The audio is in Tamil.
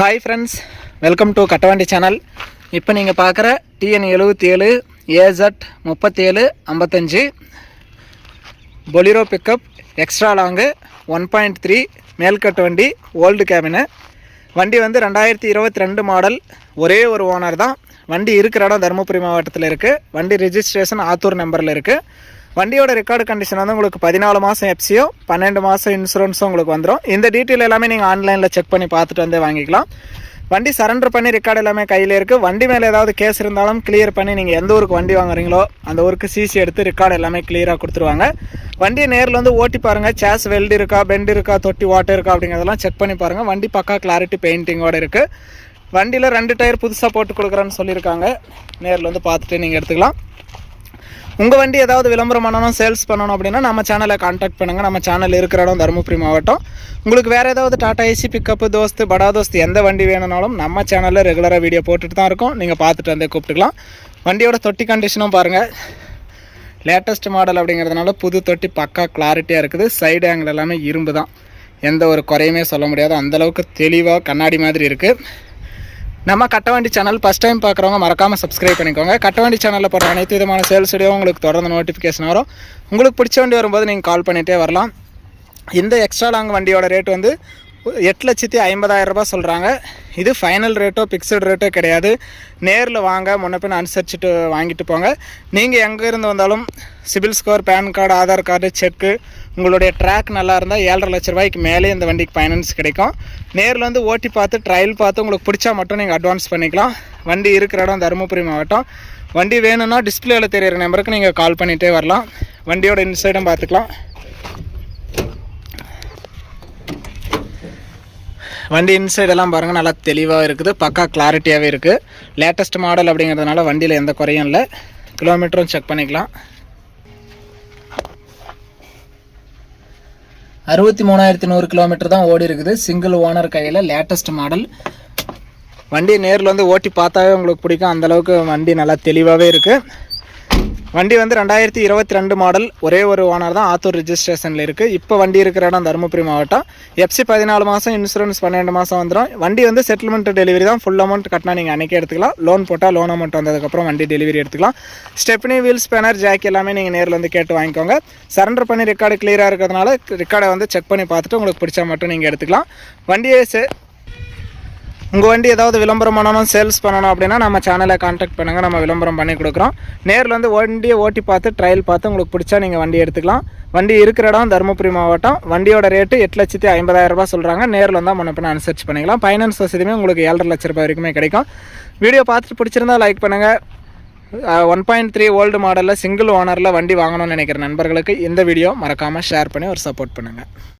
Hi friends welcome to Kattavandi channel இப்போ நீங்கள் பார்க்குற டிஎன் எழுபத்தி ஏழு ஏசட் முப்பத்தேழு ஐம்பத்தஞ்சு. Bolero pickup extra long one point three மேல்கட்டு வண்டி ஓல்டு கேபினு வண்டி வந்து ரெண்டாயிரத்தி இருபத்தி ரெண்டு மாடல் ஒரே ஒரு ஓனர் தான். வண்டி இருக்கிற இடம் தருமபுரி மாவட்டத்தில் இருக்குது வண்டி ரிஜிஸ்ட்ரேஷன் ஆத்தூர் நம்பரில் இருக்குது வண்டியோட ரெக்கார்டு கண்டிஷன் வந்து உங்களுக்கு பதினாலு மாதம் எஃப்சியோ பன்னெண்டு மாதம் இன்சூரன்ஸும் உங்களுக்கு வந்துடும் இந்த டீட்டெயில் எல்லாமே நீங்கள் ஆன்லைனில் செக் பண்ணி பார்த்துட்டு வந்து வாங்கிக்கலாம். வண்டி சரண்டர் பண்ணி ரெக்கார்டு எல்லாமே கையில் இருக்குது வண்டி மேலே ஏதாவது கேஸ் இருந்தாலும் கிளியர் பண்ணி நீங்கள் எந்த ஊருக்கு வண்டி வாங்குறீங்களோ அந்த ஊருக்கு சிசி எடுத்து ரெக்கார்டு எல்லாமே கிளியராக கொடுத்துருவாங்க. வண்டியை நேரில் வந்து ஓட்டி பாருங்கள் சேஸ் வெல்டு இருக்கா பெண்ட் இருக்கா தொட்டி வாட்டர் இருக்கா அப்படிங்கிறதெல்லாம் செக் பண்ணி பாருங்கள் வண்டி பக்கா கிளாரிட்டி பெயிண்டிங்கோட இருக்குது வண்டியில் ரெண்டு டயர் புதுசாக போட்டு கொடுக்குறேன்னு சொல்லியிருக்காங்க. நேரில் வந்து பார்த்துட்டு நீங்கள் எடுத்துக்கலாம். உங்கள் வண்டி ஏதாவது விளம்பரம் பண்ணணும் சேல்ஸ் பண்ணணும் அப்படின்னா நம்ம சேனலை காண்டாக்ட் பண்ணுங்கள் நம்ம சேனல் இருக்கிற இடம் தருமபுரி மாவட்டம். உங்களுக்கு வேறு ஏதாவது டாடா ஏசி பிக்கப்பு தோஸ்து படா தோஸ்து எந்த வண்டி வேணும்னாலும் நம்ம சேனலில் ரெகுலராக வீடியோ போட்டுட்டு தான் இருக்கோம். நீங்கள் பார்த்துட்டு வந்து கூப்பிட்டுக்கலாம். வண்டியோட தொட்டி கண்டிஷனும் பாருங்கள் லேட்டஸ்ட் மாடல் அப்படிங்கிறதுனால புது தொட்டி பக்கா கிளாரிட்டியாக இருக்குது. சைடு ஆங்கிள் எல்லாமே இரும்பு தான் எந்த ஒரு குறையுமே சொல்ல முடியாது. அந்தளவுக்கு தெளிவாக கண்ணாடி மாதிரி இருக்குது நம்ம கட்டவண்டி சேனல் ஃபஸ்ட் டைம் பார்க்குறவங்க மறக்காமல் சப்ஸ்கிரைப் பண்ணிக்கோங்க. கட்டவண்டி சேனலில் போடுற அனைத்து விதமான சேல்ஸ் வீடியோ உங்களுக்கு தொடர்ந்து நோட்டிஃபிகேஷன் வரும். உங்களுக்கு பிடிச்ச வண்டி வரும்போது நீங்கள் கால் பண்ணிகிட்டே வரலாம். இந்த எக்ஸ்ட்ரா லாங் வண்டியோட ரேட் வந்து எட்டு லட்சத்தி ஐம்பதாயிரம் ரூபாய் சொல்கிறாங்க இது ஃபைனல் ரேட்டோ ஃபிக்ஸட் ரேட்டோ கிடையாது. நேரில் வாங்க முன்னப்பின் அனுசரிச்சுட்டு வாங்கிட்டு போங்க. நீங்கள் எங்கே இருந்து வந்தாலும் CIBIL score PAN card Aadhaar card check உங்களுடைய ட்ராக் நல்லா இருந்தால் ஏழரை லட்ச ரூபாய்க்கு மேலே இந்த வண்டிக்கு ஃபைனான்ஸ் கிடைக்கும். நேரில் வந்து ஓட்டி பார்த்து ட்ரையல் பார்த்து உங்களுக்கு பிடிச்சா மட்டும் நீங்கள் அட்வான்ஸ் பண்ணிக்கலாம். வண்டி இருக்கிற இடம் தருமபுரி மாவட்டம். வண்டி வேணும்னா டிஸ்பிளேயில் தெரியிற நம்பருக்கு நீங்கள் கால் பண்ணிகிட்டே வரலாம். வண்டியோட இன்சைடும் பார்த்துக்கலாம். வண்டி இன்சைட் எல்லாம் பாருங்கள் நல்லா தெளிவாக இருக்குது. பக்கா கிளாரிட்டியாகவே இருக்குது லேட்டஸ்ட் மாடல் அப்படிங்கிறதுனால வண்டியில் எந்த குறையும் இல்லை. கிலோமீட்டரும் செக் பண்ணிக்கலாம். அறுபத்தி மூணாயிரத்தி நூறு கிலோமீட்டர் தான் ஓடி இருக்குது. சிங்கிள் ஓனர் கையில் லேட்டஸ்ட் மாடல் வண்டி நேரில் வந்து ஓட்டி பார்த்தாவே உங்களுக்கு பிடிக்கும். அந்தளவுக்கு வண்டி நல்லா தெளிவாகவே இருக்குது வண்டி வந்து ரெண்டாயிரத்தி இருபத்தி ரெண்டு மாடல் ஒரே ஒரு ஓனர் தான் ஆத்தூர் ரிஜிஸ்ட்ரேஷனில் இருக்குது இப்போ வண்டி இருக்கிற இடம் தருமபுரி மாவட்டம். எஃப்சி பதினாலு மாதம் இன்சூரன்ஸ் பன்னெண்டு மாதம் வந்துடும் வண்டி வந்து செட்டில்மெண்ட் டெலிவரி தான். ஃபுல் அமௌண்ட் கட்டினா நீங்கள் அன்றைக்கே எடுத்துக்கலாம். லோன் போட்டால் லோன் அமௌண்ட் வந்ததுக்கப்புறம் வண்டி டெலிவரி எடுத்துக்கலாம். ஸ்டெப்னி வீல்ஸ் பேனர் ஜாக் எல்லாமே நீங்கள் நேரில் வந்து கேட்டு வாங்கிக்கோங்க. சரண்டர் பண்ணி ரெக்கார்டு கிளியராக இருக்கிறதுனால ரெக்கார்டை வந்து செக் பண்ணி பார்த்துட்டு உங்களுக்கு பிடிச்சா மட்டும் நீங்கள் எடுத்துக்கலாம். வண்டியை சே உங்கள் வண்டி ஏதாவது விளம்பரம் பண்ணணும் சேல்ஸ் பண்ணணும் அப்படின்னா நம்ம சேனலை காண்டாக்ட் பண்ணுங்கள் நம்ம விளம்பரம் பண்ணி கொடுக்குறோம். நேரில் வந்து வண்டியை ஓட்டி பார்த்து ட்ரையல் பார்த்து உங்களுக்கு பிடிச்சா நீங்கள் வண்டி எடுத்துக்கலாம். வண்டி இருக்கிற இடம் தருமபுரி மாவட்டம். வண்டியோட ரேட்டு எட்டு லட்சத்தி ஐம்பதாயிரரூபா சொல்கிறாங்க நேரில் வந்தால் முன்ன பின்ன அனுசரிச்சு பண்ணிக்கலாம். ஃபைனான்ஸ் வசதியுமே உங்களுக்கு ஏழரை லட்ச ரூபாய் வரைக்குமே கிடைக்கும். வீடியோ பார்த்துட்டு பிடிச்சிருந்தா லைக் பண்ணுங்கள் ஒன் பாயிண்ட் த்ரீ ஓல்டு மாடலில் சிங்கிள் ஓனரில் வண்டி வாங்கணும்னு நினைக்கிற நண்பர்களுக்கு இந்த வீடியோ மறக்காமல் ஷேர் பண்ணி ஒரு சப்போர்ட் பண்ணுங்கள்